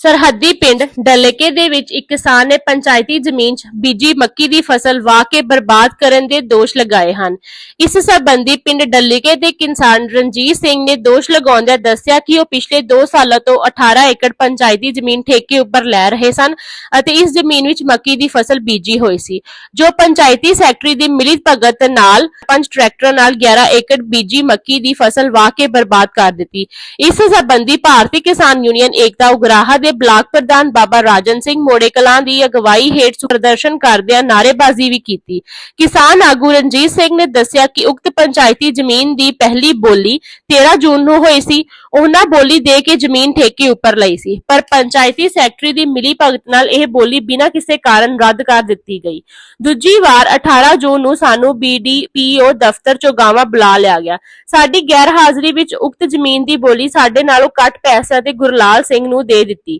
ਸਰਹੱਦੀ ਪਿੰਡ ਡੱਲੇਕੇ ਦੇ ਵਿੱਚ ਇੱਕ ਕਿਸਾਨ ਨੇ ਪੰਚਾਇਤੀ ਜ਼ਮੀਨ 'ਚ ਬੀਜੀ ਮੱਕੀ ਦੀ ਫਸਲ ਵਾਹ ਕੇ ਬਰਬਾਦ ਕਰਨ ਦੇ ਦੋਸ਼ ਲਗਾਏ ਹਨ। ਇਸ ਸੰਬੰਧੀ ਪਿੰਡ ਡੱਲੇਕੇ ਦੇ ਕਿਸਾਨ ਰਣਜੀਤ ਸਿੰਘ ਨੇ ਦੋਸ਼ ਲਗਾਉਂਦਿਆਂ ਦੱਸਿਆ ਕਿ ਉਹ ਪਿਛਲੇ 2 ਸਾਲਾਂ ਤੋਂ 18 ਏਕੜ ਪੰਚਾਇਤੀ ਜ਼ਮੀਨ ਠੇਕੇ ਉੱਪਰ ਲੈ ਰਹੇ ਸਨ ਅਤੇ ਇਸ ਜ਼ਮੀਨ ਵਿੱਚ ਮੱਕੀ ਦੀ ਫਸਲ ਬੀਜੀ ਹੋਈ ਸੀ, ਜੋ ਪੰਚਾਇਤੀ ਸੈਕਟਰੀ ਦੀ ਮਿਲਿਤ ਭਗਤ ਨਾਲ ਪੰਜ ਟਰੈਕਟਰਾਂ ਨਾਲ 11 ਏਕੜ ਬੀਜੀ ਮੱਕੀ ਦੀ ਫਸਲ ਵਾਹ ਕੇ ਬਰਬਾਦ ਕਰ ਦਿੱਤੀ। ਇਸ ਸੰਬੰਧੀ ਭਾਰਤੀ ਕਿਸਾਨ ਯੂਨੀਅਨ ਏਕਤਾ ਉਗਰਾਹਾ ਦੇ ਬਲਾਕ ਪ੍ਰਧਾਨ ਬਾਬਾ ਰਾਜਨ ਸਿੰਘ ਮੋੜੇ ਕਲਾਂ ਦੀ ਅਗਵਾਈ ਹੇਠ ਪ੍ਰਦਰਸ਼ਨ ਕਰਦਿਆਂ ਨਾਅਰੇਬਾਜ਼ੀ ਵੀ ਕੀਤੀ। ਕਿਸਾਨ ਆਗੂ ਰਣਜੀਤ ਸਿੰਘ ਨੇ ਦੱਸਿਆ ਕਿ ਉਕਤ ਪੰਚਾਇਤੀ ਜ਼ਮੀਨ ਦੀ ਪਹਿਲੀ ਬੋਲੀ 13 ਜੂਨ ਨੂੰ ਹੋਈ ਸੀ। ਉਹਨਾਂ ਬੋਲੀ ਦੇ ਕੇ ਜ਼ਮੀਨ ਠੇਕੇ ਉੱਪਰ ਲਈ ਸੀ। ਪਰ ਪੰਚਾਇਤੀ ਸੈਕਟਰੀ ਦੀ ਮਿਲੀ ਭਗਤ ਨਾਲ ਇਹ ਬੋਲੀ ਬਿਨਾਂ ਕਿਸੇ ਕਾਰਨ ਰੱਦ ਕਰ ਦਿੱਤੀ ਗਈ। ਦੂਜੀ ਵਾਰ 18 ਜੂਨ ਨੂੰ ਸਾਨੂੰ ਬੀਡੀਪੀਓ ਦਫ਼ਤਰ ਚੋਂ ਗਾਵਾਂ ਬੁਲਾ ਲਿਆ ਗਿਆ। ਸਾਡੀ ਗੈਰ ਹਾਜ਼ਰੀ ਵਿੱਚ ਉਕਤ ਜ਼ਮੀਨ ਦੀ ਬੋਲੀ ਸਾਡੇ ਨਾਲੋਂ ਘੱਟ ਪੈਸਿਆਂ ਤੇ ਗੁਰਲਾਲ ਸਿੰਘ ਨੂੰ ਦੇ ਦਿੱਤੀ।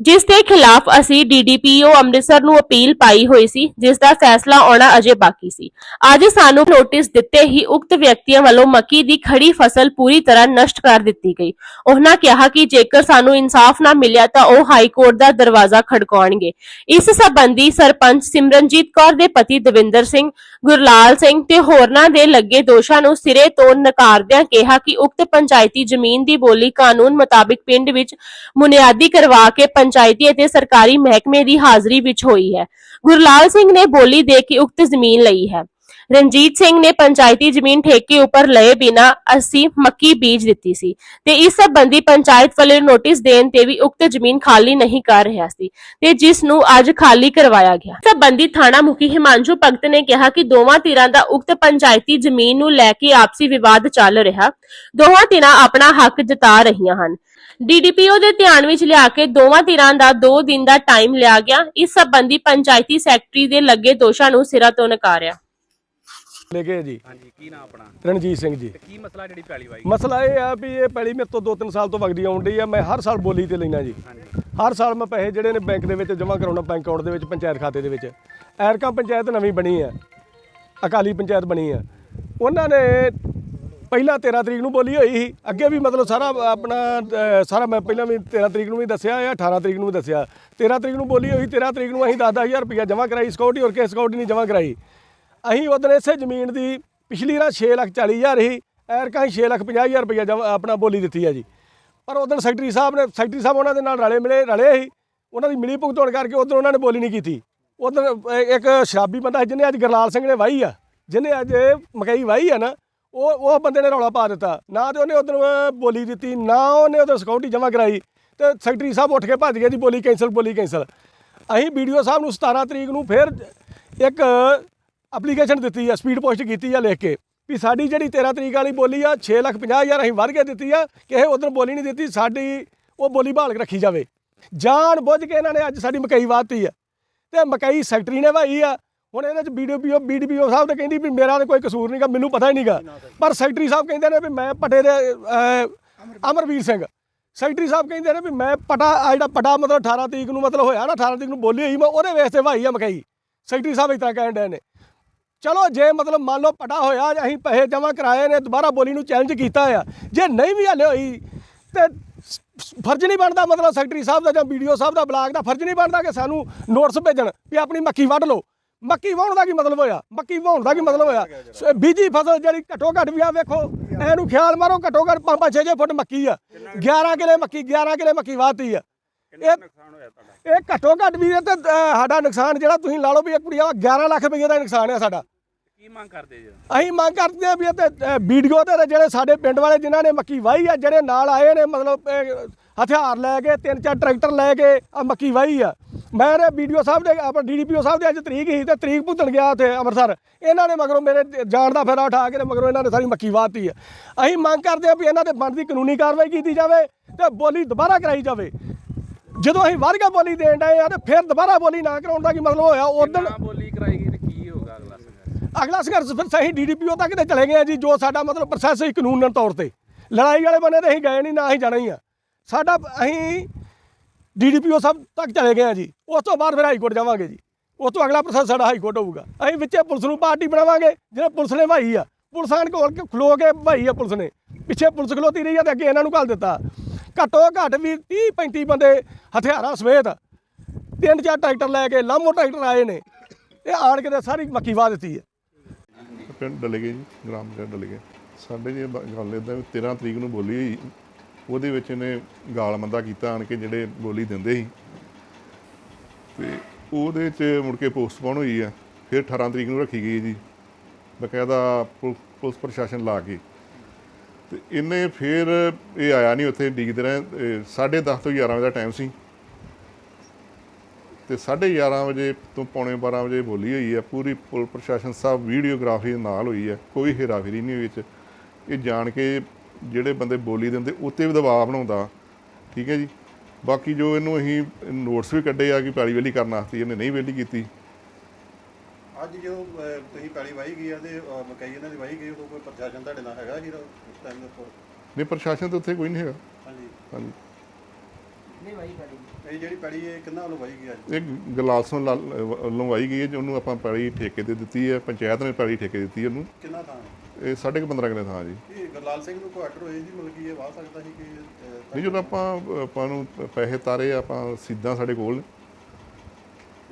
ਜਿਸ ਦੇ ਖਿਲਾਫ ਅਸੀਂ ਡੀਡੀਪੀਓ ਅੰਮ੍ਰਿਤਸਰ ਨੂੰ ਅਪੀਲ ਪਾਈ ਹੋਈ ਸੀ, ਜਿਸ ਦਾ ਫੈਸਲਾ ਆਉਣਾ ਅਜੇ ਬਾਕੀ ਸੀ। ਅੱਜ ਸਾਨੂੰ ਨੋਟਿਸ ਦਿੱਤੇ ਹੀ ਉਕਤ ਵਿਅਕਤੀਆਂ ਵੱਲੋਂ ਮੱਕੀ ਦੀ ਖੜੀ ਫਸਲ ਪੂਰੀ ਤਰ੍ਹਾਂ ਨਸ਼ਟ ਕਰ ਦਿੱਤੀ ਗਈ। ਉਹਨਾਂ ਕਿਹਾ ਕਿ ਜੇਕਰ ਸਾਨੂੰ ਇਨਸਾਫ ਨਾ ਮਿਲਿਆ ਤਾਂ ਉਹ ਹਾਈ ਕੋਰਟ ਦਾ ਦਰਵਾਜ਼ਾ ਖੜਕਾਉਣਗੇ। ਇਸ ਸਬੰਧੀ ਸਰਪੰਚ ਸਿਮਰਨਜੀਤ ਕੌਰ ਦੇ ਪਤੀ ਦਵਿੰਦਰ ਸਿੰਘ, ਗੁਰਲਾਲ ਸਿੰਘ ਤੇ ਹੋਰਨਾਂ ਦੇ ਲੱਗੇ ਦੋਸ਼ਾਂ ਨੂੰ ਸਿਰੇ ਤੋਂ ਨਕਾਰਦਿਆਂ ਕਿਹਾ ਕਿ ਉਕਤ ਪੰਚਾਇਤੀ ਜ਼ਮੀਨ ਦੀ ਬੋਲੀ ਕਾਨੂੰਨ ਮੁਤਾਬਿਕ ਪਿੰਡ ਵਿੱਚ ਬੁਨਿਆਦੀ ਕਰਵਾ ਕੇ ਪੰਚਾਇਤੀ ਅਤੇ ਸਰਕਾਰੀ ਮਹਿਕਮੇ ਦੀ ਹਾਜ਼ਰੀ ਵਿੱਚ ਹੋਈ ਹੈ। ਗੁਰਲਾਲ ਸਿੰਘ ਨੇ ਬੋਲੀ ਦੇ ਕੇ ਉਕਤ ਜ਼ਮੀਨ ਲਈ ਹੈ। ਰਣਜੀਤ ਸਿੰਘ ਨੇ ਪੰਚਾਇਤੀ ਜ਼ਮੀਨ ਠੇਕੇ ਉੱਪਰ ਲਏ ਬਿਨਾ ਅਸੀਂ ਮੱਕੀ ਬੀਜ ਦਿੱਤੀ ਸੀ ਤੇ ਇਸ ਸੰਬੰਧੀ ਪੰਚਾਇਤ ਵੱਲੋਂ ਨੋਟਿਸ ਦੇਣ ਤੇ ਵੀ ਉਕਤ ਜ਼ਮੀਨ ਖਾਲੀ ਨਹੀਂ ਕਰ ਰਿਹਾ ਸੀ ਤੇ ਜਿਸ ਨੂੰ ਅੱਜ ਖਾਲੀ ਕਰਵਾਇਆ ਗਿਆ। ਇਸ ਸੰਬੰਧੀ ਥਾਣਾ ਮੁਖੀ ਹਿਮਾਂਸ਼ੂ ਭਗਤ ਨੇ ਕਿਹਾ ਕਿ ਦੋਵਾਂ ਧਿਰਾਂ ਦਾ ਉਕਤ ਪੰਚਾਇਤੀ ਜ਼ਮੀਨ ਨੂੰ ਲੈ ਕੇ ਆਪਸੀ ਵਿਵਾਦ ਚੱਲ ਰਿਹਾ। ਦੋਵਾਂ ਧਿਰਾਂ ਆਪਣਾ ਹੱਕ ਜਤਾ ਰਹੀਆਂ ਹਨ। ਡੀਡੀਪੀਓ ਦੇ ਧਿਆਨ ਵਿੱਚ ਲਿਆ ਕੇ ਦੋਵਾਂ ਧਿਰਾਂ ਦਾ 2 ਦਿਨ ਦਾ ਟਾਈਮ ਲਿਆ ਗਿਆ। ਇਸ ਸੰਬੰਧੀ ਪੰਚਾਇਤੀ ਸੈਕਟਰੀ ਦੇ ਲੱਗੇ ਦੋਸ਼ਾਂ ਨੂੰ ਸਿਰਾ ਤੋਂ ਨਕਾਰਿਆ। ਲੈ ਜੀ। ਹਾਂਜੀ ਕੀ ਨਾਮ ਆਪਣਾ? ਰਣਜੀਤ ਸਿੰਘ ਜੀ। ਤੇ ਕੀ ਮਸਲਾ ਜਿਹੜੀ ਪੈਲੀ ਵਾਈ? ਮਸਲਾ ਇਹ ਆ ਵੀ ਇਹ ਪੈਲੀ ਮੇਰੇ ਤੋਂ 2-3 ਸਾਲ ਤੋਂ ਵਗਦੀ ਆਉਣ ਡਈ ਆ। ਮੈਂ ਹਰ ਸਾਲ ਬੋਲੀ ਤੇ ਲੈਣਾ ਜੀ। ਹਾਂਜੀ। ਹਰ ਸਾਲ ਮੈਂ ਪੈਸੇ ਜਿਹੜੇ ਨੇ ਬੈਂਕ ਦੇ ਵਿੱਚ ਜਮ੍ਹਾਂ ਕਰਾਉਣਾ ਬੈਂਕ ਅਕਾਊਂਟ ਦੇ ਵਿੱਚ ਪੰਚਾਇਤ ਖਾਤੇ ਦੇ ਵਿੱਚ। ਐਰਕਾ ਪੰਚਾਇਤ ਨਵੀਂ ਬਣੀ ਆ। ਅਕਾਲੀ ਪੰਚਾਇਤ ਬਣੀ ਆ। ਉਹਨਾਂ ਨੇ ਪਹਿਲਾਂ 13 ਤਰੀਕ ਨੂੰ ਬੋਲੀ ਹੋਈ ਸੀ। ਅੱਗੇ ਵੀ ਮਤਲਬ ਸਾਰਾ, ਆਪਣਾ ਸਾਰਾ ਮੈਂ ਪਹਿਲਾਂ ਵੀ 13 ਤਰੀਕ ਨੂੰ ਵੀ ਦੱਸਿਆ ਜਾਂ 18 ਤਰੀਕ ਨੂੰ ਵੀ ਦੱਸਿਆ। 13 ਤਰੀਕ ਨੂੰ ਬੋਲੀ ਹੋਈ 13 ਤਰੀਕ ਨੂੰ ਅਸੀਂ 10-10000 ਰੁਪਇਆ ਜਮ੍ਹਾਂ ਕਰਾਈ ਸਿਕਿਉਰਿਟੀ ਹੋਰ ਕੇ ਸਿਕਿਉਰਿਟੀ ਨਹੀਂ ਜਮ੍ਹਾਂ ਕਰਾਈ। ਅਸੀਂ ਉਦੋਂ ਇਸੇ ਜ਼ਮੀਨ ਦੀ ਪਿਛਲੀ ਰਾ 6 ਲੱਖ 40 ਹਜ਼ਾਰ ਸੀ ਐਰਕਾਂ ਅਸੀਂ 6 ਲੱਖ 50 ਹਜ਼ਾਰ ਰੁਪਇਆ ਜਮ੍ਹਾਂ, ਆਪਣਾ ਬੋਲੀ ਦਿੱਤੀ ਹੈ ਜੀ। ਪਰ ਉਦੋਂ ਸੈਕਟਰੀ ਸਾਹਿਬ ਨੇ ਸੈਕਟਰੀ ਸਾਹਿਬ ਉਹਨਾਂ ਦੇ ਨਾਲ ਰਲੇ ਮਿਲੇ, ਰਲੇ ਸੀ। ਉਹਨਾਂ ਦੀ ਮਿਲੀ ਭੁਗਤਾਨ ਕਰਕੇ ਉਦੋਂ ਉਹਨਾਂ ਨੇ ਬੋਲੀ ਨਹੀਂ ਕੀਤੀ। ਉਦੋਂ ਇੱਕ ਸ਼ਰਾਬੀ ਬੰਦਾ ਜਿਹਨੇ ਅੱਜ ਗਰਲਾਲ ਸਿੰਘ ਨੇ ਵਾਹੀ ਆ। ਜਿਹਨੇ ਅੱਜ ਮਕਈ ਵਾਹੀ ਆ ਨਾ ਉਹ ਉਹ ਬੰਦੇ ਨੇ ਰੌਲਾ ਪਾ ਦਿੱਤਾ। ਨਾ ਤੇ ਉਹਨੇ ਉਦੋਂ ਬੋਲੀ ਦਿੱਤੀ, ਨਾ ਉਹਨੇ ਉਦੋਂ ਸਿਕਿਉਰਿਟੀ ਜਮ੍ਹਾਂ ਕਰਾਈ ਤੇ ਸੈਕਟਰੀ ਸਾਹਿਬ ਉੱਠ ਕੇ ਭੱਜ ਗਿਆ ਜੀ, ਬੋਲੀ ਕੈਂਸਲ ਬੋਲੀ ਕੈਂਸਲ ਅਸੀਂ ਵੀਡੀਓ ਸਾਹਿਬ ਨੂੰ 17 ਤਰੀਕ ਨੂੰ ਫਿਰ ਇੱਕ ਐਪਲੀਕੇਸ਼ਨ ਦਿੱਤੀ ਆ ਸਪੀਡ ਪੋਸਟ ਕੀਤੀ ਆ ਲਿਖ ਕੇ ਵੀ ਸਾਡੀ ਜਿਹੜੀ 13 ਤਰੀਕ ਵਾਲੀ ਬੋਲੀ ਆ 6 ਲੱਖ 50 ਹਜ਼ਾਰ ਅਸੀਂ ਵੱਧ ਕੇ ਦਿੱਤੀ ਆ, ਕਿਸੇ ਉਧਰ ਬੋਲੀ ਨਹੀਂ ਦਿੱਤੀ, ਸਾਡੀ ਉਹ ਬੋਲੀ ਬਹਾਲ ਕੇ ਰੱਖੀ ਜਾਵੇ। ਜਾਣ ਬੁੱਝ ਕੇ ਇਹਨਾਂ ਨੇ ਅੱਜ ਸਾਡੀ ਮਕਈ ਵਾਤੀ ਆ। ਤੇ ਮਕਈ ਸੈਕਟਰੀ ਨੇ ਵਾਈ ਆ ਹੁਣ ਇਹਦੇ ਚ ਬੀਡੀਪੀਓ ਬੀਡੀਪੀਓ ਸਾਹਿਬ ਤੇ ਕਹਿੰਦੀ ਵੀ ਮੇਰਾ ਤਾਂ ਕੋਈ ਕਸੂਰ ਨਹੀਂਗਾ ਮੈਨੂੰ ਪਤਾ ਹੀ ਨਹੀਂਗਾ ਪਰ ਸੈਕਟਰੀ ਸਾਹਿਬ ਕਹਿੰਦੇ ਨੇ ਵੀ ਮੈਂ ਪਟੇ ਦੇ ਅਮਰਵੀਰ ਸਿੰਘ। ਸੈਕਟਰੀ ਸਾਹਿਬ ਕਹਿੰਦੇ ਨੇ ਵੀ ਮੈਂ ਪਟਾ ਆ ਜਿਹੜਾ ਪਟਾ ਮਤਲਬ 18 ਤਰੀਕ ਨੂੰ ਮਤਲਬ ਹੋਇਆ ਨਾ 18 ਤਰੀਕ ਨੂੰ ਬੋਲੀ ਹੋਈ ਮੈਂ ਉਹਦੇ ਵੇਸ ਤੇ ਵਾਈ ਆ ਮਕਈ ਸੈਕਟਰੀ ਸਾਹਿਬ ਇਸ ਤਰ੍ਹਾਂ ਕਹਿਣ ਡਏ ਨੇ। ਚਲੋ ਜੇ ਮਤਲਬ ਮੰਨ ਲਓ ਪਟਾ ਹੋਇਆ ਅਸੀਂ ਪੈਸੇ ਜਮ੍ਹਾਂ ਕਰਾਏ ਨੇ ਦੁਬਾਰਾ ਬੋਲੀ ਨੂੰ ਚੈਲੰਜ ਕੀਤਾ ਆ ਜੇ ਨਹੀਂ ਵੀ ਹਲੇ ਹੋਈ ਤੇ ਫਰਜ਼ ਨਹੀਂ ਬਣਦਾ ਮਤਲਬ ਸੈਕਟਰੀ ਸਾਹਿਬ ਦਾ ਜਾਂ ਵੀਡੀਓ ਸਾਹਿਬ ਦਾ ਬਲਾਕ ਦਾ ਫਰਜ਼ ਨਹੀਂ ਬਣਦਾ ਕਿ ਸਾਨੂੰ ਨੋਟਿਸ ਭੇਜਣ ਵੀ ਆਪਣੀ ਮੱਕੀ ਵੱਢ ਲਓ। ਮੱਕੀ ਵਾਹੁਣ ਦਾ ਕੀ ਮਤਲਬ ਹੋਇਆ? ਮੱਕੀ ਵਾਹੁਣ ਦਾ ਕੀ ਮਤਲਬ ਹੋਇਆ? ਬੀਜੀ ਫਸਲ ਜਿਹੜੀ ਘੱਟੋ ਘੱਟ ਵੀ ਆ ਵੇਖੋ ਇਹਨੂੰ ਖਿਆਲ ਮਾਰੋ ਘੱਟੋ ਘੱਟ 5-5 6 ਫੁੱਟ ਮੱਕੀ ਆ। 11 ਕਿਲੇ ਮੱਕੀ 11 ਕਿਲੇ ਮੱਕੀ ਵਾਹਤੀ ਆ। ਇਹ ਇਹ ਘੱਟੋ ਘੱਟ ਵੀ ਤੇ ਸਾਡਾ ਨੁਕਸਾਨ ਜਿਹੜਾ ਤੁਸੀਂ ਲਾ ਲਓ ਵੀ ਇਹ ਕੁੜੀਆਂ 11 ਲੱਖ ਰੁਪਏ ਦਾ ਨੁਕਸਾਨ ਹੈ ਸਾਡਾ। ਕੀ ਮੰਗ ਕਰਦੇ ਜੀ? ਅਸੀਂ ਮੰਗ ਕਰਦੇ ਆ ਵੀ ਇਹ ਤੇ ਵੀਡੀਓ ਤੇ ਜਿਹੜੇ ਸਾਡੇ ਪਿੰਡ ਵਾਲੇ ਜਿਨ੍ਹਾਂ ਨੇ ਮੱਕੀ ਵਾਹੀ ਆ ਜਿਹੜੇ ਨਾਲ ਆਏ ਨੇ ਮਤਲਬ ਹਥਿਆਰ ਲੈ ਕੇ ਤਿੰਨ ਚਾਰ ਟਰੈਕਟਰ ਲੈ ਕੇ ਆ ਮੱਕੀ ਵਾਹੀ ਆ। ਮੈਂ ਵੀਡੀਓ ਸਾਹਿਬ ਦੇ ਆਪਣਾ ਡੀਡੀਪੀਓ ਸਾਹਿਬ ਦੇ ਅੱਜ ਤਰੀਕ ਸੀ ਤੇ ਤਰੀਕ ਭੁਗਤਣ ਗਿਆ ਉੱਥੇ ਅੰਮ੍ਰਿਤਸਰ। ਇਹਨਾਂ ਨੇ ਮਗਰੋਂ ਮੇਰੇ ਜਾਣ ਦਾ ਫਾਇਦਾ ਉਠਾ ਕੇ ਮਗਰੋਂ ਇਹਨਾਂ ਨੇ ਸਾਰੀ ਮੱਕੀ ਵਾਹਤੀ ਆ। ਅਸੀਂ ਮੰਗ ਕਰਦੇ ਆ ਵੀ ਇਹਨਾਂ ਤੇ ਬਣਦੀ ਕਾਨੂੰਨੀ ਕਾਰਵਾਈ ਕੀਤੀ ਜਾਵੇ ਤੇ ਬੋਲੀ ਦੁਬਾਰਾ ਕਰਾਈ ਜਾਵੇ। ਜਦੋਂ ਅਸੀਂ ਵਾਰਗਾ ਬੋਲੀ ਦੇਣ ਡਏ ਆ ਤੇ ਫਿਰ ਦੁਬਾਰਾ ਬੋਲੀ ਨਾ ਕਰਾਉਣ ਦਾ ਕੀ ਮਤਲਬ ਹੋਇਆ? ਉਦੋਂ ਬੋਲੀ ਕਰਾਏਗੀ ਤੇ ਕੀ ਹੋਗਾ ਅਗਲਾ ਸੰਘਰਸ਼? ਅਗਲਾ ਸੰਘਰਸ਼ ਫਿਰ ਸਹੀ ਡੀਡੀਪੀਓ ਤੱਕ ਤੇ ਚਲੇ ਗਏ ਜੀ ਜੋ ਸਾਡਾ ਮਤਲਬ ਪ੍ਰੋਸੈਸ ਹੈ ਕਾਨੂੰਨ ਤੌਰ ਤੇ। ਲੜਾਈ ਵਾਲੇ ਬੰਨੇ ਤੇ ਅਸੀਂ ਗਏ ਨਹੀਂ ਨਾ ਅਸੀਂ ਜਾਣਾ ਹੀ ਆ। ਸਾਡਾ ਅਸੀਂ ਡੀਡੀਪੀਓ ਸਭ ਤੱਕ ਚਲੇ ਗਏ ਆ ਜੀ। ਉਸ ਤੋਂ ਬਾਅਦ ਫਿਰ ਹਾਈ ਕੋਰਟ ਜਾਵਾਂਗੇ ਜੀ। ਉਸ ਤੋਂ ਅਗਲਾ ਪ੍ਰੋਸੈਸ ਸਾਡਾ ਹਾਈ ਕੋਰਟ ਹੋਊਗਾ। ਅਸੀਂ ਵਿੱਚੇ ਪੁਲਿਸ ਨੂੰ ਪਾਰਟੀ ਬਣਾਵਾਂਗੇ, ਜਿਹੜੇ ਪੁਲਿਸ ਨੇ ਭਾਈ ਆ। ਪੁਲਿਸਾਂ ਕੋਲ ਖਲੋ ਕੇ ਭਾਈ ਆ ਪੁਲਿਸ ਨੇ। ਪਿੱਛੇ ਪੁਲਿਸ ਖਲੋਤੀ ਰਹੀ ਆ ਤੇ ਅੱਗੇ ਇਹਨਾਂ ਨੂੰ ਘੱਲ ਦਿੱਤਾ। ਘੱਟੋ ਘੱਟ ਵੀ 30 35 ਬੰਦੇ ਹਥਿਆਰਾਂ ਸਮੇਤ ਤਿੰਨ ਚਾਰ ਟਰੈਕਟਰ ਲੈ ਕੇ ਲਾਮੋ ਟਰੈਕਟਰ ਆਏ ਨੇ। ਇਹ ਆਣ ਕੇ ਤੇ ਸਾਰੀ ਮੱਕੀ ਵਾਹ ਦਿੱਤੀ ਹੈ ਪਿੰਡ ਡਲੇਗੇ ਜੀ, ਗ੍ਰਾਮ ਪਿੰਡ ਸਾਡੇ ਜੀ ਗੱਲ ਇਦਾਂ 13 ਤਰੀਕ ਨੂੰ ਬੋਲੀ ਹੋਈ ਉਹਦੇ ਵਿੱਚ ਇਹਨੇ ਗਾਲ ਮੰਦਾ ਕੀਤਾ, ਆਣ ਕੇ ਜਿਹੜੇ ਬੋਲੀ ਦਿੰਦੇ ਸੀ। ਤੇ ਉਹਦੇ ਚ ਮੁੜ ਕੇ ਪੋਸਟਪੋਨ ਹੋਈ ਆ, ਫਿਰ 18 ਤਰੀਕ ਨੂੰ ਰੱਖੀ ਗਈ ਜੀ, ਬਕਾਇਦਾ ਪੁਲ- ਪੁਲਿਸ ਪ੍ਰਸ਼ਾਸਨ ਲਾ ਕੇ। ਤੇ ਇਹਨੇ ਫਿਰ ਇਹ ਆਇਆ ਨਹੀਂ ਉੱਥੇ, ਡੀਕਦੇ ਰਹੇ 10:30 ਤੋਂ 11 ਵਜੇ ਦਾ ਟਾਈਮ ਸੀ। ਤੇ 11:30 ਵਜੇ ਤੋਂ ਪੌਣੇ 12 ਵਜੇ ਬੋਲੀ ਹੋਈ ਹੈ ਪੂਰੀ ਪੁਲ ਪ੍ਰਸ਼ਾਸਨ ਸਾਹਿਬ, ਵੀਡੀਓਗ੍ਰਾਫੀ ਨਾਲ ਹੋਈ ਹੈ ਕੋਈ ਹੇਰਾਫੇਰੀ ਨਹੀਂ ਹੋਈ ਵਿੱਚ। ਇਹ ਜਾਣ ਕੇ ਜਿਹੜੇ ਬੰਦੇ ਬੋਲੀ ਦਿੰਦੇ ਉੱਤੇ ਵੀ ਦਬਾਅ ਬਣਾਉਂਦਾ। ਠੀਕ ਹੈ ਜੀ? ਬਾਕੀ ਜੋ ਇਹਨੂੰ ਅਸੀਂ ਨੋਟਸ ਵੀ ਕੱਢੇ ਆ ਕਿ ਪੈਲੀ ਵੇਲੀ ਕਰਨ ਵਾਸਤੇ ਇਹਨੇ ਨਹੀਂ ਵੇਲੀ ਕੀਤੀ। ਅੱਜ ਜਦੋਂ ਅਹ, ਤੁਸੀਂ ਪੈਲੀ ਵਾਹੀ ਗਈ ਆ ਤੇ ਅਹ, ਮਕਈ ਇਹਨਾਂ ਦੀ ਵਾਹੀ ਗਈ ਉਦੋਂ ਕੋਈ ਪ੍ਰਸ਼ਾਸਨ ਤੁਹਾਡੇ ਨਾਲ ਹੈਗਾ ਸੀ ਉਸ ਟਾਈਮ ਦੇ ਉੱਪਰ? ਨਹੀਂ ਪ੍ਰਸ਼ਾਸਨ ਤਾਂ ਉੱਥੇ ਕੋਈ ਨਹੀਂ ਹੈਗਾ। ਹਾਂਜੀ। ਹਾਂਜੀ। ਇਹ ਜਿਹੜੀ ਪੈਲੀ ਇਹ ਕਿੰਨਾ ਵੱਲੋਂ ਵਾਹੀ ਗਈ ਅੱਜ? ਇਹ ਗਲਾਸੋਂ ਲਾ- ਵੱਲੋਂ ਵਾਈ ਗਈ ਹੈ ਜਿਹਨੂੰ ਆਪਾਂ ਪੈਲੀ ਠੇਕੇ ਤੇ ਦਿੱਤੀ ਹੈ ਪੰਚਾਇਤ ਨੇ ਪੈਲੀ ਠੇਕੇ ਦਿੱਤੀ ਉਹਨੂੰ। ਕਿੰਨਾ ਥਾਂ? ਇਹ ਸਾਢੇ ਕੁ 15 ਕਿਲੇ ਥਾਂ ਜੀ। ਇਹ ਗੁਰਲਾਲ ਸਿੰਘ ਨੂੰ ਕੋਈ ਆਰਡਰ ਹੋਏ ਸੀ ਮਤਲਬ ਕਿ ਇਹ ਵਾਹ ਸਕਦਾ ਸੀ ਕਿ ਨਹੀਂ ਜਦੋਂ ਆਪਾਂ ਆਪਾਂ ਨੂੰ ਪੈਸੇ ਤਾਰੇ ਆਪਾਂ ਸਿੱਧਾ ਸਾਡੇ ਕੋਲ।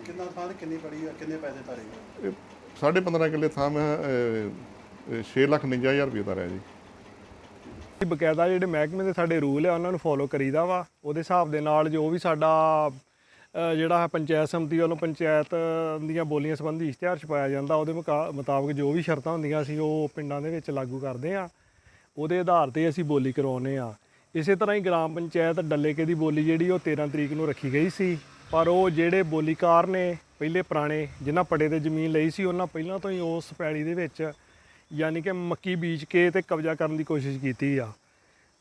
ਕਿੰਨਾ ਥਾਂ ਤੇ ਕਿੰਨੀ ਪੈਲੀ ਆ ਕਿੰਨੇ ਪੈਸੇ ਤਾਰੇ ਸਾਢੇ 15 ਕਿੱਲੇ ਥਾਂ ਮੈਂ 6 ਲੱਖ 59000 ਰੁਪਏ ਰਿਹਾ ਜੀ। ਇਹ ਬਕਾਇਦਾ ਜਿਹੜੇ ਮਹਿਕਮੇ ਦੇ ਸਾਡੇ ਰੂਲ ਆ ਉਹਨਾਂ ਨੂੰ ਫੋਲੋ ਕਰੀਦਾ ਵਾ। ਉਹਦੇ ਹਿਸਾਬ ਦੇ ਨਾਲ ਜੋ ਵੀ ਸਾਡਾ ਜਿਹੜਾ ਹੈ ਪੰਚਾਇਤ ਸਮਿਤੀ ਵੱਲੋਂ ਪੰਚਾਇਤ ਦੀਆਂ ਬੋਲੀਆਂ ਸੰਬੰਧੀ ਇਸ਼ਤਿਹਾਰ ਛਪਾਇਆ ਜਾਂਦਾ, ਉਹਦੇ ਮੁਕਾ- ਮੁਤਾਬਕ ਜੋ ਵੀ ਸ਼ਰਤਾਂ ਹੁੰਦੀਆਂ ਅਸੀਂ ਉਹ ਪਿੰਡਾਂ ਦੇ ਵਿੱਚ ਲਾਗੂ ਕਰਦੇ ਆ ਉਹਦੇ ਆਧਾਰ ਤੇ ਅਸੀਂ ਬੋਲੀ ਕਰਵਾਉਂਦੇ ਆ ਇਸੇ ਤਰ੍ਹਾਂ ਹੀ ਗ੍ਰਾਮ ਪੰਚਾਇਤ ਡੱਲੇਕੇ ਦੀ ਬੋਲੀ ਜਿਹੜੀ, ਉਹ 13 ਤਰੀਕ ਨੂੰ ਰੱਖੀ ਗਈ ਸੀ। ਪਰ ਉਹ ਜਿਹੜੇ ਬੋਲੀਕਾਰ ਨੇ, ਪਹਿਲੇ ਪੁਰਾਣੇ, ਜਿਨ੍ਹਾਂ ਪੜੇ ਤੇ ਜ਼ਮੀਨ ਲਈ ਸੀ, ਉਹਨਾਂ ਪਹਿਲਾਂ ਤੋਂ ਹੀ ਉਸ ਪੈਲੀ ਦੇ ਵਿੱਚ ਯਾਨੀ ਕਿ ਮੱਕੀ ਬੀਜ ਕੇ ਤੇ ਕਬਜ਼ਾ ਕਰਨ ਦੀ ਕੋਸ਼ਿਸ਼ ਕੀਤੀ ਆ।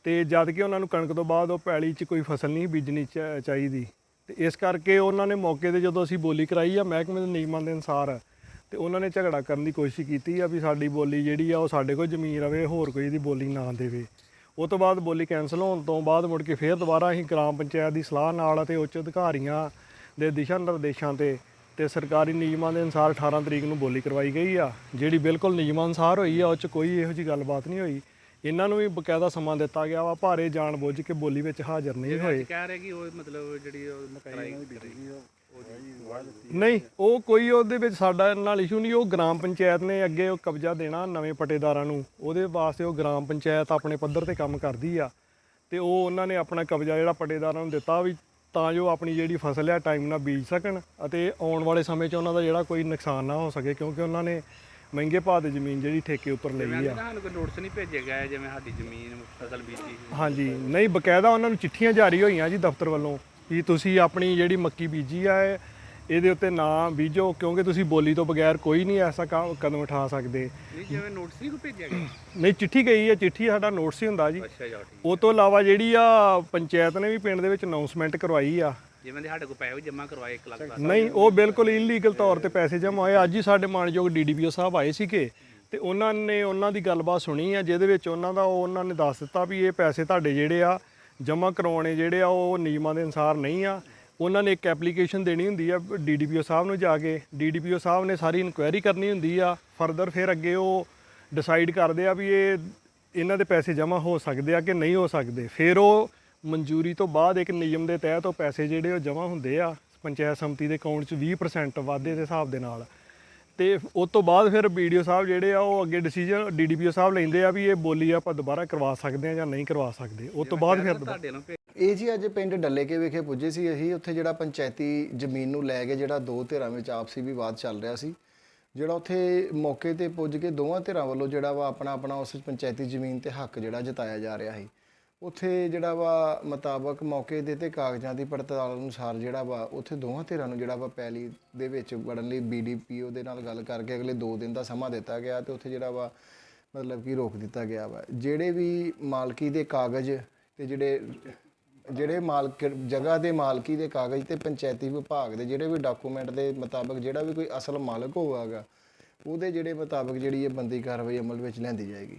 ਤੇ ਜਦ ਕਿ ਉਹਨਾਂ ਨੂੰ ਕਣਕ ਤੋਂ ਬਾਅਦ ਉਹ ਪੈਲੀ 'ਚ ਕੋਈ ਫਸਲ ਨਹੀਂ ਬੀਜਣੀ ਚਾ- ਚਾਹੀਦੀ। ਤੇ ਇਸ ਕਰਕੇ ਉਹਨਾਂ ਨੇ ਮੌਕੇ ਤੇ ਜਦੋਂ ਅਸੀਂ ਬੋਲੀ ਕਰਾਈ ਆ, ਮਹਿਕਮੇ ਦੇ ਨਿਯਮਾਂ ਦੇ ਅਨੁਸਾਰ, ਤੇ ਉਹਨਾਂ ਨੇ ਝਗੜਾ ਕਰਨ ਦੀ ਕੋਸ਼ਿਸ਼ ਕੀਤੀ ਆ ਵੀ ਸਾਡੀ ਬੋਲੀ ਜਿਹੜੀ ਆ ਉਹ ਸਾਡੇ ਕੋਲ ਜ਼ਮੀਨ ਰਵੇ, ਹੋਰ ਕੋਈ ਦੀ ਬੋਲੀ ਨਾ ਦੇਵੇ। ਉਹ ਤੋਂ ਬਾਅਦ ਬੋਲੀ ਕੈਨਸਲ ਹੋਣ ਤੋਂ ਬਾਅਦ ਮੁੜ ਕੇ ਫੇਰ ਦੁਬਾਰਾ ਅਸੀਂ ਗ੍ਰਾਮ ਪੰਚਾਇਤ ਦੀ ਸਲਾਹ ਨਾਲ ਅਤੇ ਉੱਚ ਅਧਿਕਾਰੀਆਂ ਦੇ ਦਿਸ਼ਾ ਨਿਰਦੇਸ਼ਾਂ ਤੇ ਤੇ ਸਰਕਾਰੀ ਨਿਯਮਾਂ ਦੇ ਅਨੁਸਾਰ 18 ਤਰੀਕ ਨੂੰ ਬੋਲੀ ਕਰਵਾਈ ਗਈ ਆ। ਜਿਹੜੀ ਬਿਲਕੁਲ ਨਿਯਮਾਂ ਅਨੁਸਾਰ ਹੋਈ ਆ, ਉਹ 'ਚ ਕੋਈ ਇਹੋ ਜੀ ਗੱਲਬਾਤ ਨਹੀਂ ਹੋਈ। ਇਹਨਾਂ ਨੂੰ ਵੀ ਬਕਾਇਦਾ ਸਮਾਂ ਦਿੱਤਾ ਗਿਆ ਵਾ ਭਾਰੇ ਜਾਣ ਬੁੱਝ ਕੇ ਬੋਲੀ ਵਿੱਚ ਹਾਜ਼ਰ ਨਹੀਂ ਹੋਏ। ਕਹਿ ਰਹੇ ਕਿ ਉਹ ਮਤਲਬ ਜਿਹੜੀ ਉਹ ਮਕਾਈ ਨਹੀਂ ਉਹ ਕੋਈ ਉਹਦੇ ਵਿੱਚ ਸਾਡਾ ਨਾਲ ਇਸ਼ੂ ਨਹੀਂ ਉਹ ਗ੍ਰਾਮ ਪੰਚਾਇਤ ਨੇ ਅੱਗੇ ਉਹ ਕਬਜ਼ਾ ਦੇਣਾ ਨਵੇਂ ਪਟੇਦਾਰਾਂ ਨੂੰ। ਉਹਦੇ ਵਾਸਤੇ ਉਹ ਗ੍ਰਾਮ ਪੰਚਾਇਤ ਆਪਣੇ ਪੱਧਰ ਤੇ ਕੰਮ ਕਰਦੀ ਆ ਤੇ ਉਹ ਉਹਨਾਂ ਨੇ ਆਪਣਾ ਕਬਜ਼ਾ ਜਿਹੜਾ ਪਟੇਦਾਰਾਂ ਨੂੰ ਦਿੱਤਾ ਵੀ ਤਾਂ ਜੋ ਆਪਣੀ ਜਿਹੜੀ ਫਸਲ ਆ ਟਾਈਮ ਨਾਲ ਬੀਜ ਸਕਣ ਅਤੇ ਆਉਣ ਵਾਲੇ ਸਮੇਂ 'ਚ ਉਹਨਾਂ ਦਾ ਜਿਹੜਾ ਕੋਈ ਨੁਕਸਾਨ ਨਾ ਹੋ ਸਕੇ ਕਿਉਂਕਿ ਉਹਨਾਂ ਨੇ ਮਹਿੰਗੇ ਭਾਅ ਦੀ ਜ਼ਮੀਨ ਜਿਹੜੀ ਠੇਕੇ ਉੱਪਰ ਲਈ ਆ। ਤੁਹਾਨੂੰ ਕੋਈ ਨੋਟਿਸ ਨਹੀਂ ਭੇਜਿਆ ਗਿਆ ਜਿਵੇਂ ਸਾਡੀ ਜ਼ਮੀਨ ਫਸਲ ਬੀਜੀ ਹਾਂਜੀ ਨਹੀਂ ਬਕਾਇਦਾ ਉਹਨਾਂ ਨੂੰ ਚਿੱਠੀਆਂ ਜਾਰੀ ਹੋਈਆਂ ਜੀ ਦਫ਼ਤਰ ਵੱਲੋਂ ਕਿ ਤੁਸੀਂ ਆਪਣੀ ਜਿਹੜੀ ਮੱਕੀ ਬੀਜੀ ਆ ਇਹ- ਇਹਦੇ ਉੱਤੇ ਨਾ ਬੀਜੋ ਕਿਉਂਕਿ ਤੁਸੀਂ ਬੋਲੀ ਤੋਂ ਬਗੈਰ ਕੋਈ ਨਹੀਂ ਐਸਾ ਕੰਮ- ਕਦਮ ਉਠਾ ਸਕਦੇ। ਨਹੀਂ ਜਿਵੇਂ ਨੋਟਿਸ ਨਹੀਂ ਕੋਈ ਭੇਜਿਆ ਗਿਆ? ਨਹੀਂ ਚਿੱਠੀ ਗਈ ਹੈ ਚਿੱਠੀ ਸਾਡਾ ਨੋਟਿਸ ਹੀ ਹੁੰਦਾ ਜੀ। ਅੱਛਾ ਜਾ ਠੀਕ ਉਹ ਤੋਂ ਇਲਾਵਾ ਜਿਹੜੀ ਆ ਪੰਚਾਇਤ ਨੇ ਵੀ ਪਿੰਡ ਦੇ ਵਿੱਚ ਅਨਾਉਂਸਮੈਂਟ ਕਰਵਾਈ ਆ ਜਿਵੇਂ ਦੇ ਸਾਡੇ ਕੋਲ ਪੈਸੇ ਜਮ੍ਹਾਂ ਕਰਵਾਏ 1 ਲੱਖ ਦਾ ਨਹੀਂ, ਉਹ ਬਿਲਕੁਲ ਇਲੀਗਲ ਤੌਰ ਤੇ ਪੈਸੇ ਜਮ੍ਹਾਂ ਹੋਏ। ਅੱਜ ਹੀ ਸਾਡੇ ਮਾਨਯੋਗ ਡੀਡੀਪੀਓ ਸਾਹਿਬ ਆਏ ਸੀਗੇ ਤੇ ਉਹਨਾਂ ਨੇ ਉਹਨਾਂ ਦੀ ਗੱਲਬਾਤ ਸੁਣੀ ਆ, ਜਿਹਦੇ ਵਿੱਚ ਉਹਨਾਂ ਦਾ ਉਹ ਉਹਨਾਂ ਨੇ ਦੱਸ ਦਿੱਤਾ ਵੀ ਇਹ ਪੈਸੇ ਤੁਹਾਡੇ ਜਿਹੜੇ ਆ, ਜਮ੍ਹਾਂ ਕਰਵਾਉਣੇ ਜਿਹੜੇ ਆ, ਉਹ ਨਿਯਮਾਂ ਦੇ ਅਨੁਸਾਰ ਨਹੀਂ ਆ। ਉਹਨਾਂ ਨੇ ਇੱਕ ਐਪਲੀਕੇਸ਼ਨ ਦੇਣੀ ਹੁੰਦੀ ਆ ਡੀਡੀਪੀਓ ਸਾਹਿਬ ਨੂੰ ਜਾ ਕੇ। ਡੀਡੀਪੀਓ ਸਾਹਿਬ ਨੇ ਸਾਰੀ ਇਨਕੁਆਇਰੀ ਕਰਨੀ ਹੁੰਦੀ ਆ, ਫਰਦਰ ਫਿਰ ਅੱਗੇ ਉਹ ਡਿਸਾਈਡ ਕਰਦੇ ਆ ਵੀ ਇਹ, ਇਹਨਾਂ ਦੇ ਪੈਸੇ ਜਮ੍ਹਾਂ ਹੋ ਸਕਦੇ ਆ ਕਿ ਨਹੀਂ ਹੋ ਸਕਦੇ। ਫਿਰ ਉਹ ਮਨਜ਼ੂਰੀ ਤੋਂ ਬਾਅਦ ਇੱਕ ਨਿਯਮ ਦੇ ਤਹਿਤ ਉਹ ਪੈਸੇ ਜਿਹੜੇ ਉਹ ਜਮ੍ਹਾਂ ਹੁੰਦੇ ਆ, ਪੰਚਾਇਤ ਸਮਿਤੀ ਦੇ ਅਕਾਊਂਟ 'ਚ 20% ਵਾਧੇ ਦੇ ਹਿਸਾਬ ਦੇ ਨਾਲ। ਤੇ ਉਸ ਤੋਂ ਬਾਅਦ ਫਿਰ ਵੀਡੀਓ ਸਾਹਿਬ ਜਿਹੜੇ ਆ, ਉਹ ਅੱਗੇ ਡਿਸੀਜਨ ਡੀਡੀਪੀਓ ਸਾਹਿਬ ਲੈਂਦੇ ਆ ਵੀ ਇਹ ਬੋਲੀ ਆਪਾਂ ਦੁਬਾਰਾ ਕਰਵਾ ਸਕਦੇ ਆ ਜਾਂ ਨਹੀਂ ਕਰਵਾ ਸਕਦੇ। ਉਸ ਤੋਂ ਬਾਅਦ ਫਿਰ ਇਹ ਜੀ ਅੱਜ ਪਿੰਡ ਡੱਲੇਕੇ ਵਿਖੇ ਪੁੱਜੇ ਸੀ ਅਸੀਂ, ਉੱਥੇ ਜਿਹੜਾ ਪੰਚਾਇਤੀ ਜ਼ਮੀਨ ਨੂੰ ਲੈ ਕੇ ਜਿਹੜਾ ਦੋ ਧਿਰਾਂ ਵਿੱਚ ਆਪਸੀ ਵਿਵਾਦ ਚੱਲ ਰਿਹਾ ਸੀ, ਜਿਹੜਾ ਉੱਥੇ ਮੌਕੇ ਤੇ ਪੁੱਜ ਕੇ ਦੋਵਾਂ ਧਿਰਾਂ ਵੱਲੋਂ ਜਿਹੜਾ ਵਾ ਆਪਣਾ ਆਪਣਾ ਉਸ ਪੰਚਾਇਤੀ ਜ਼ਮੀਨ ਤੇ ਹੱਕ ਜਿਹੜਾ ਜਤਾਇਆ ਜਾ ਰਿਹਾ ਸੀ। ਉੱਥੇ ਜਿਹੜਾ ਵਾ ਮੁਤਾਬਕ ਮੌਕੇ ਦੇ ਤੇ ਕਾਗਜ਼ਾਂ ਦੀ ਪੜਤਾਲ ਅਨੁਸਾਰ ਜਿਹੜਾ ਵਾ, ਉੱਥੇ ਦੋਵਾਂ ਧਿਰਾਂ ਨੂੰ ਜਿਹੜਾ ਵਾ ਪੈਲੀ ਦੇ ਵਿੱਚ ਵੜਨ ਲਈ ਬੀਡੀਪੀਓ ਦੇ ਨਾਲ ਗੱਲ ਕਰਕੇ ਅਗਲੇ 2 ਦਿਨ ਦਾ ਸਮਾਂ ਦਿੱਤਾ ਗਿਆ ਤੇ ਉੱਥੇ ਜਿਹੜਾ ਵਾ ਮਤਲਬ ਕਿ ਰੋਕ ਦਿੱਤਾ ਗਿਆ ਵਾ। ਜਿਹੜੇ ਵੀ ਮਾਲਕੀ ਦੇ ਕਾਗਜ਼ ਤੇ ਜਿਹੜੇ ਜਿਹੜੇ ਮਾਲਕ, ਜਗ੍ਹਾ ਦੇ ਮਾਲਕੀ ਦੇ ਕਾਗਜ਼ ਤੇ ਪੰਚਾਇਤੀ ਵਿਭਾਗ ਦੇ ਜਿਹੜੇ ਵੀ ਡਾਕੂਮੈਂਟ ਦੇ ਮੁਤਾਬਕ ਜਿਹੜਾ ਵੀ ਕੋਈ ਅਸਲ ਮਾਲਕ ਹੋਵੇਗਾ, ਉਹਦੇ ਜਿਹੜੇ ਮੁਤਾਬਕ ਜਿਹੜੀ ਇਹ ਬੰਦੀ ਕਾਰਵਾਈ ਅਮਲ ਵਿੱਚ ਲੈਂਦੀ ਜਾਏਗੀ।